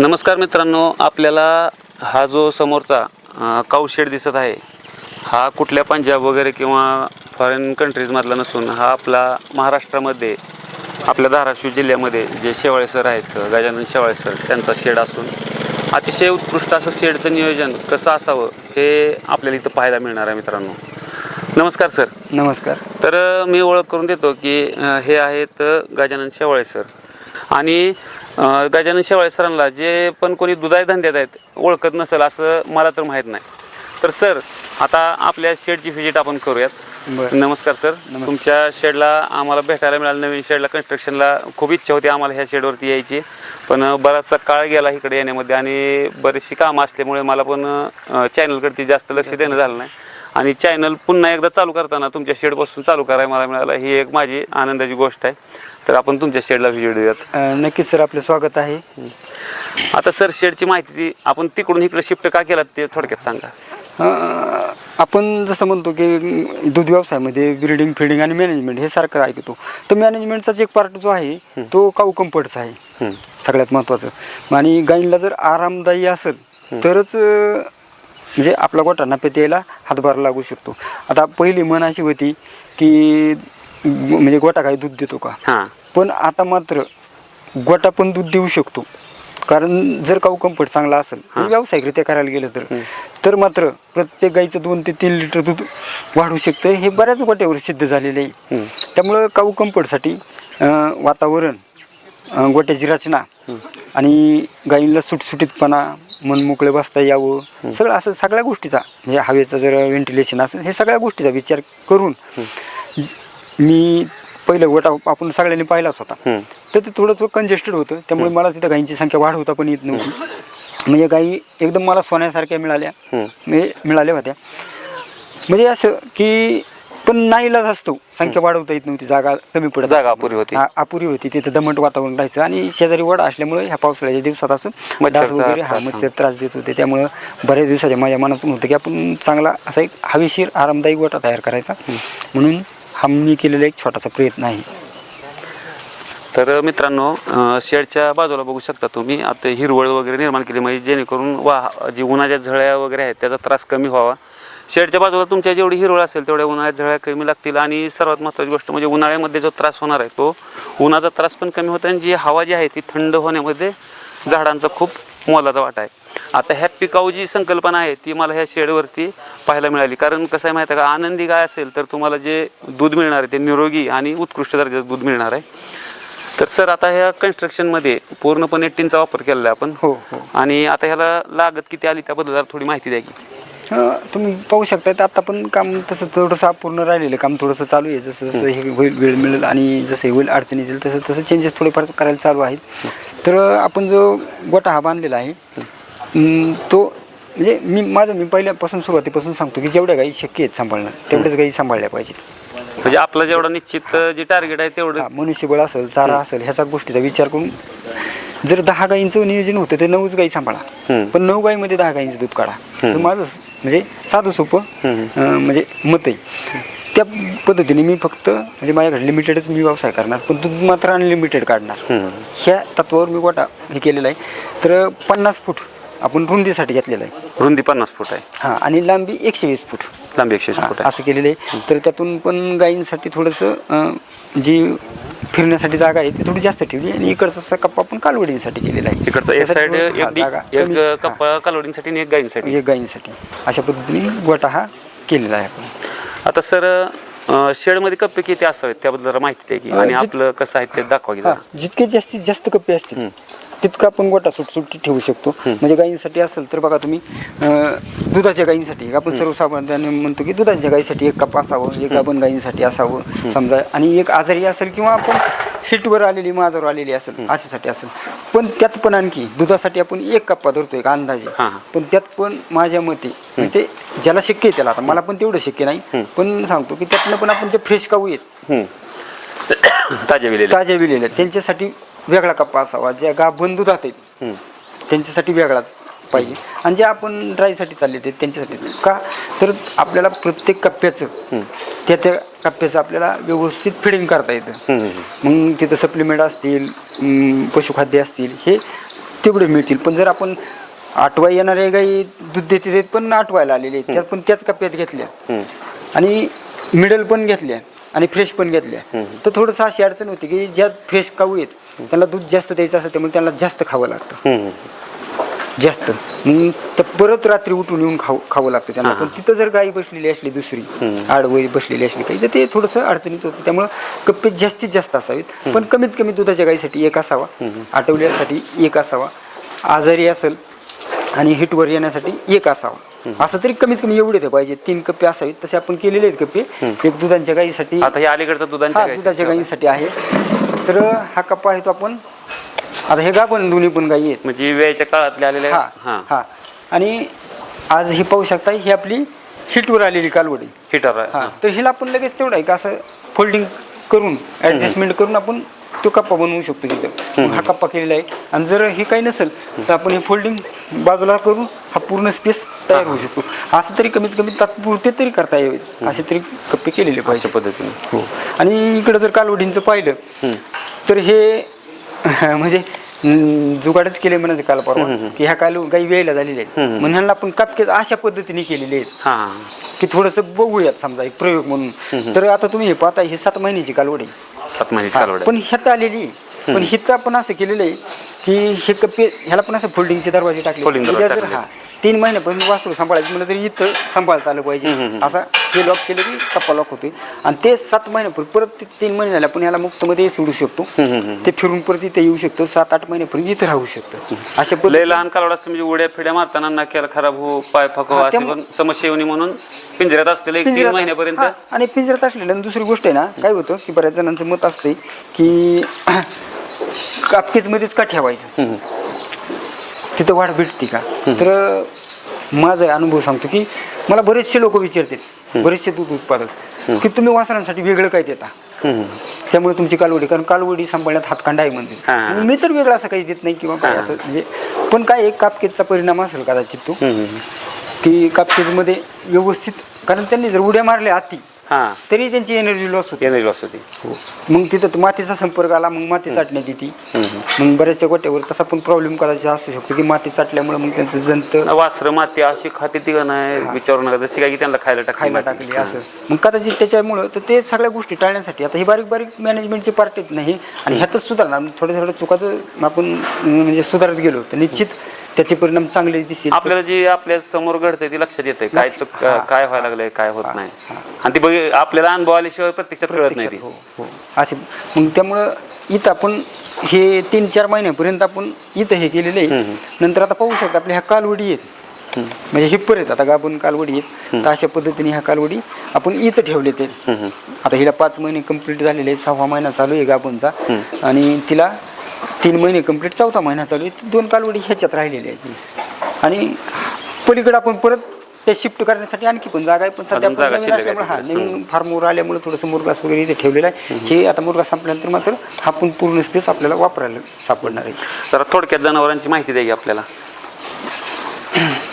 नमस्कार मित्रांनो आपल्याला हा जो समोरचा अं, काऊ शेड दिसत आहे हा कुठल्या पंजाब वगैरे किंवा फॉरेन कंट्रीजमधला नसून हा आपला महाराष्ट्रामध्ये आपल्या धाराशिव जिल्ह्यामध्ये जे शेवाळे सर आहेत गजानन शेवाळे सर त्यांचा शेड असून अतिशय उत्कृष्ट असं शेडचं नियोजन कसं असावं हे आपल्याला इथं पाहायला मिळणार आहे मित्रांनो. नमस्कार सर. नमस्कार. तर मी ओळख करून देतो की हे आहेत गजानन शेवाळे सर. आणि गजानन शेवाळे सरांना जे पण कोणी दुधाई धंद्यात आहेत ओळखत नसेल असं मला तर माहीत नाही. तर सर आता आपल्या शेडची व्हिजिट आपण करूयात. नमस्कार सर. तुमच्या शेडला आम्हाला भेटायला मिळालं नवीन शेडला कन्स्ट्रक्शनला खूप इच्छा होती आम्हाला ह्या शेडवरती यायची. पण बराचसा काळ गेला इकडे येण्यामध्ये आणि बरीचशी कामं असल्यामुळे मला पण चॅनलकडे जास्त लक्ष देणं झालं नाही. आणि चॅनल पुन्हा एकदा चालू करताना तुमच्या शेडपासून चालू करायला मला मिळालं. ही एक माझी आनंदाची गोष्ट आहे. तर आपण तुमच्या शेडला व्हिजिट देऊयात. अ, नक्कीच सर आपलं स्वागत आहे. आता सर शेडची माहिती आपण तिकडून इकडे शिफ्ट का केलात ते थोडक्यात सांगा. अ, आपण जसं म्हणतो की दूध व्यवसायामध्ये ब्रीडिंग फिडिंग आणि मॅनेजमेंट हे सारखं ऐकतो. तर मॅनेजमेंटचाच एक पार्ट जो आहे तो काऊ कम्फर्टचा आहे. हम्म. सगळ्यात महत्त्वाचं आणि गाईंला जर आरामदायी असेल तरच अ, म्हणजे आपला गोटा नफ्यात यायला हातभार लागू शकतो. आता पहिली म्हण अशी होती की म्हणजे गोटा गाई दूध देतो का? हां. पण आता मात्र गोटा पण दूध देऊ शकतो. कारण जर काऊ कम्फर्ट चांगला असेल व्यावसायिकरित्या करायला गेलं तर. तर मात्र प्रत्येक गाईचं दोन ते तीन लिटर दूध वाढू शकतं. हे बऱ्याच गोट्यावर सिद्ध झालेलं आहे. त्यामुळं काऊ कम्फर्टसाठी वातावरण गोट्याची रचना आणि गाईंना सुटसुटीतपणा मन मोकळे बसता यावं. सगळं असं सगळ्या गोष्टीचा म्हणजे हवेचं जर व्हेंटिलेशन असेल हे सगळ्या गोष्टीचा विचार करून मी पहिलं गोटा आपण सगळ्यांनी पाहिलाच होता. तर ते थोडंसं कंजेस्टेड होतं. त्यामुळे मला तिथं गाईंची संख्या वाढवता पण येत नव्हती. म्हणजे गाई एकदम मला सोन्यासारख्या मिळाल्या. म्हणजे मिळाल्या होत्या. म्हणजे असं की पण नाईलाज असतो. संख्या वाढवता येत नव्हती. जागा कमी पडत जागा अपुरी होती. अपुरी होती. तिथं दमट वातावरण राहायचं आणि शेजारी वड असल्यामुळे ह्या पावसाळ्याच्या दिवसात असं डास वगैरे हा त्रास, मच्छर त्रास देत होते. त्यामुळं बऱ्याच दिवसाच्या माझ्या मनातून होतं की आपण चांगला असा एक हवेशीर आरामदायी गोटा तयार करायचा. म्हणून हा मी केलेला एक छोटासा प्रयत्न आहे. तर मित्रांनो शेडच्या बाजूला बघू शकता तुम्ही. आता हिरवळ वगैरे निर्माण केली म्हणजे जेणेकरून वा जी उन्हाच्या झळ्या वगैरे आहेत त्याचा त्रास कमी व्हावा. शेडच्या बाजूला तुमच्या जेवढी हिरवळ असेल तेवढ्या उन्हाळ्यात झळ्या कमी लागतील आणि सर्वात महत्त्वाची गोष्ट म्हणजे उन्हाळ्यामध्ये जो त्रास होणार आहे तो उन्हाचा त्रास पण कमी होतो आणि जी हवा जी आहे ती थंड होण्यामध्ये झाडांचा खूप मोलाचा वाटा आहे. आता हॅपी काऊ जी संकल्पना आहे ती मला ह्या शेडवरती पाहायला मिळाली. कारण कसं आहे माहिती आहे का आनंदी गाय असेल तर तुम्हाला जे दूध मिळणार आहे ते निरोगी आणि उत्कृष्ट दर्जाचं दूध मिळणार आहे. तर सर आता ह्या कन्स्ट्रक्शनमध्ये पूर्णपणे टीनचा वापर केलेला आहे आपण. हो हो. आणि आता ह्याला लागत किती आली त्याबद्दल जरा थोडी माहिती द्या की. अं, तुम्ही पाहू शकता तर आता पण काम तसं थोडंसं अपूर्ण राहिलेलं काम थोडंसं चालू आहे जसं जसं हे होईल वेळ मिळेल आणि जसं हे होईल अडचणी येईल तसं तसं चेंजेस थोडेफार करायला चालू आहेत. तर आपण जो गोटा हा बांधलेला आहे तो म्हणजे मी माझं मी पहिल्यापासून सुरुवातीपासून सांगतो की जेवढ्या गाई शक्य आहेत सांभाळणं तेवढ्याच गाई सांभाळल्या पाहिजेत. म्हणजे आपला जेवढा निश्चित जे टार्गेट आहे तेवढं. हा, मनुष्यबळ असेल चारा असेल ह्याचा गोष्टीचा विचार करून जर दहा गायींचं नियोजन होतं तर नऊच गाई सांभाळा. पण नऊ गाईमध्ये दहा गायींचं दूध काढा. तर माझं म्हणजे साधं सोपं अं, म्हणजे मत आहे. त्या पद्धतीने मी फक्त म्हणजे माझ्याकडे लिमिटेडच मी व्यवसाय करणार पण दूध मात्र अनलिमिटेड काढणार. ह्या तत्वावर मी गोटा हे केलेला आहे. तर पन्नास फूट आपण रुंदीसाठी घेतलेलं आहे. रुंदी पन्नास फूट आहे. हां आणि लांबी एकशे वीस फूट. लांबी एकशे हा, फूट आहे. असं केलेलं आहे. तर त्यातून पण गायींसाठी थोडंसं अं, जी फिरण्यासाठी जागा आहे ती थोडी जास्त ठेवली आणि इकडचा असा कप्पा आपण कालवडींसाठी केलेला आहे. तिकडचा एक त्यासाठी साईड थोडंसं, एक हा, डी- जागा एक कमी- कप्पा कालवडींसाठी आणि एक गायींसाठी. हा, एक गायींसाठी. अशा पद्धतीने गोटा हा केलेला आहे आपण. आता सर शेडमध्ये कप्पे किती असावेत? त्याबद्दल जरा माहिती द्या की अं, आणि जित- आपलं कसं आहे ते दाखवा की हा. जितके जास्तीत जास्त कप्पे असतील तितका आपण गोटा सुटसुटी ठेवू शकतो. म्हणजे गायींसाठी असेल तर बघा तुम्ही अं, दुधाच्या गायींसाठी आपण सर्वसामान्याने म्हणतो की दुधाच्या गायीसाठी एक कप असावं एक आपण गायींसाठी असावं समजा. आणि एक आजारी असेल किंवा आपण हिटवर आलेली माझ्यावर आलेली असेल अशासाठी असेल. पण त्यात पण आणखी दुधासाठी आपण एक कप्पा धरतो एक अंदाजे. हां, हां. पण त्यात पण माझ्या मते म्हणजे ते ज्याला शक्य आहे त्याला आता. मला पण तेवढं शक्य नाही. पण सांगतो की त्यातनं पण आपण जे फ्रेश काऊ आहेत हम्म. ताज्या विलेले ताज्या विलेल्या त्यांच्यासाठी वेगळा कप्पा असावा ज्या गा बंधू आहेत त्यांच्यासाठी वेगळाच पाहिजे. आणि जे आपण ड्रायसाठी चालले ते त्यांच्यासाठी. का? तर आपल्याला प्रत्येक कप्प्याचं त्या त्या कप्प्याचं आपल्याला व्यवस्थित फिडिंग करता येतं. मग तिथं सप्लिमेंट असतील पशुखाद्य असतील हे तेवढे मिळतील. पण जर आपण आठवा येणारे गाई दूध देते ते पण आठवायला आलेले आहेत. त्यात पण त्याच कप्प्यात घेतल्या. आणि मिडल पण घेतल्या आणि फ्रेश पण घेतल्या. तर थोडंसं अशी अडचण होती की ज्या फ्रेश काऊ आहेत त्यांना दूध जास्त द्यायचं असतं त्यामुळे त्यांना जास्त खावं लागतं. हम्म. जास्त. मग तर परत रात्री उठून येऊन खाऊ खावं लागतं त्यांना. पण तिथं जर गाई बसलेली असली दुसरी आडवळी बसलेली असली काही तर ते थोडंसं अडचणीत होतं. त्यामुळं कप्पे जास्तीत जास्त असावेत. पण कमीत कमी दुधाच्या गाईसाठी एक असावा. आठवड्यासाठी एक असावा. आजारी असेल आणि हिटवर येण्यासाठी एक असावा. असं तरी कमीत कमी एवढे ते पाहिजे. तीन कप्पे असावेत. तसे आपण केलेले आहेत कप्पे. एक दुधांच्या गाईसाठी आता हे अलीकडचं दुधांच्या हा गाईचं दुधाच्या ठेवलं. गाईसाठी आहे. तर हा कप्पा आहे तो आपण. आता हे गाभण दोन्ही पण गाई आहेत. म्हणजे वेळेच्या काळातले आलेले हा हा. हा. आणि आज हे पाहू शकता ही आपली शीटवर आलेली कालवडी. हिटर हा तर हिला आपण लगेच तेवढं आहे का असं फोल्डिंग करून ॲडजस्टमेंट करून आपण तो कप्पा बनवू शकतो तिथं. मग हा कप्पा केलेला आहे. आणि जर हे काही नसेल तर आपण हे फोल्डिंग बाजूला करून हा पूर्ण स्पेस तयार होऊ शकतो. असं तरी कमीत कमी तात्पुरते तरी करता यावेत असे तरी कप्पे केलेले अशा पाहिजे. पद्धतीने. हो. आणि इकडं जर कालवडींचं पाहिलं तर हे म्हणजे जुगाडच केले म्हणायचं काल परवा की ह्या काल काही वेळेला झालेले आहेत. म्हणून ह्यांना आपण कापकेच अशा पद्धतीने केलेले आहेत. की थोडंसं बघूयात समजा एक प्रयोग म्हणून. तर आता तुम्ही हे पाहता हे सात महिन्याची कालवडी सात महिन्याची कालवड पण ह्यात आलेली पण हिथं आपण असं केलेलं आहे की हे कप्पे ह्याला पण असं फोल्डिंगचे दरवाजे टाकले. हा तीन महिन्यापर्यंत वासरू सांभाळायचं म्हणलं तरी इथं सांभाळता आलं पाहिजे. असा हे लॉक केलं की कप्पा लॉक होते आणि ते सात महिन्यापर्यंत परत ते तीन महिने झाले आपण ह्याला मुक्तमध्ये सोडू शकतो. ते फिरून परत इथे येऊ शकतो. सात आठ महिन्यापर्यंत इथं राहू शकतो. अशा लय लहान कालवड असते म्हणजे उड्या फिड्या मारताना नाक्याला खराब हो पाय फको हा, असे त्यामुळं- पण समस्या येऊ नये म्हणून पिंजऱ्यात असलेले एक तीन पिंजऱ्यात- महिन्यापर्यंत हा, आणि पिंजऱ्यात असलेलं आणि दुसरी गोष्ट आहे ना काय होतं की बऱ्याच जणांचं मत असते की कापकेजमध्येच का ठेवायचं तिथं वाढ भेटते का? तर माझा अनुभव सांगतो की मला बरेचसे लोक विचारतात बरेचसे दूध उत्पादक. की तुम्ही वासरांसाठी वेगळं काय देता? त्यामुळे तुमची कालवडी कारण कालवडी सांभाळण्यात हातखंडा आहे म्हणजे मी तर वेगळं असं काही देत नाही किंवा काय असं म्हणजे पण काय एक कापकेजचा परिणाम असेल कदाचित तो. की कापकेजमध्ये व्यवस्थित कारण त्यांनी जर उड्या मारल्या आती हा. तरी त्यांची एनर्जी लॉस होते. एनर्जी लॉस होती. मग तिथं तो मातीचा संपर्क आला मग माती चाटण्यात येते. मग बऱ्याचशा गोट्यावर तसा पण प्रॉब्लेम करायचा असू शकतो की माती चाटल्यामुळे मग त्यांचं जंत वासर माती अशी खाते ती का नाही? विचारू नका जशी काय की त्यांना खायला टाकली खायला. टाकली असं. मग कदाचित त्याच्यामुळं तर ते सगळ्या गोष्टी टाळण्यासाठी आता हे बारीक बारीक मॅनेजमेंटचे पार्ट आहेत नाही आणि ह्यातच सुधारणार थोड्या थोड्या चुका जर आपण म्हणजे सुधारत गेलो तर निश्चित त्याचे परिणाम चांगले दिसतील आपल्याला जे आपल्यासमोर घडतंय ते लक्षात येते काय चुक. काय व्हायला लागलंय काय होत नाही. आणि ती बघ आपल्याला अनुभव आल्याशिवाय प्रत्यक्षात कळत नाही ती. हो हो. असे मग त्यामुळं इथं आपण हे तीन चार महिन्यापर्यंत आपण इथं हे केलेलं आहे. नंतर आता पाहू शकता आपल्या ह्या कालवडी आहेत. म्हणजे हिप्पर आहेत आता गाभून कालवडी आहेत. तर अशा पद्धतीने ह्या कालवडी आपण इथं ठेवले ते. आता हिला पाच महिने कंप्लीट झालेले आहेत सहावा महिना चालू आहे गाभूनचा आणि तिला तीन महिने कंप्लीट चौथा महिना चालू आहे. दोन कालवडी ह्याच्यात राहिलेल्या आहेत. आणि पलीकडे आपण परत ते शिफ्ट करण्यासाठी आणखी पण जागा आहे पण सध्या नवीन असल्यामुळे हा. नवीन फार्मवर आल्यामुळे थोडंसं मुरगास वगैरे इथे ठेवलेलं आहे. हे आता मुरगा संपल्यानंतर मात्र हा पण पूर्ण स्पेस आपल्याला वापरायला सापडणार आहे. जरा थोडक्यात जनावरांची माहिती द्या की आपल्याला.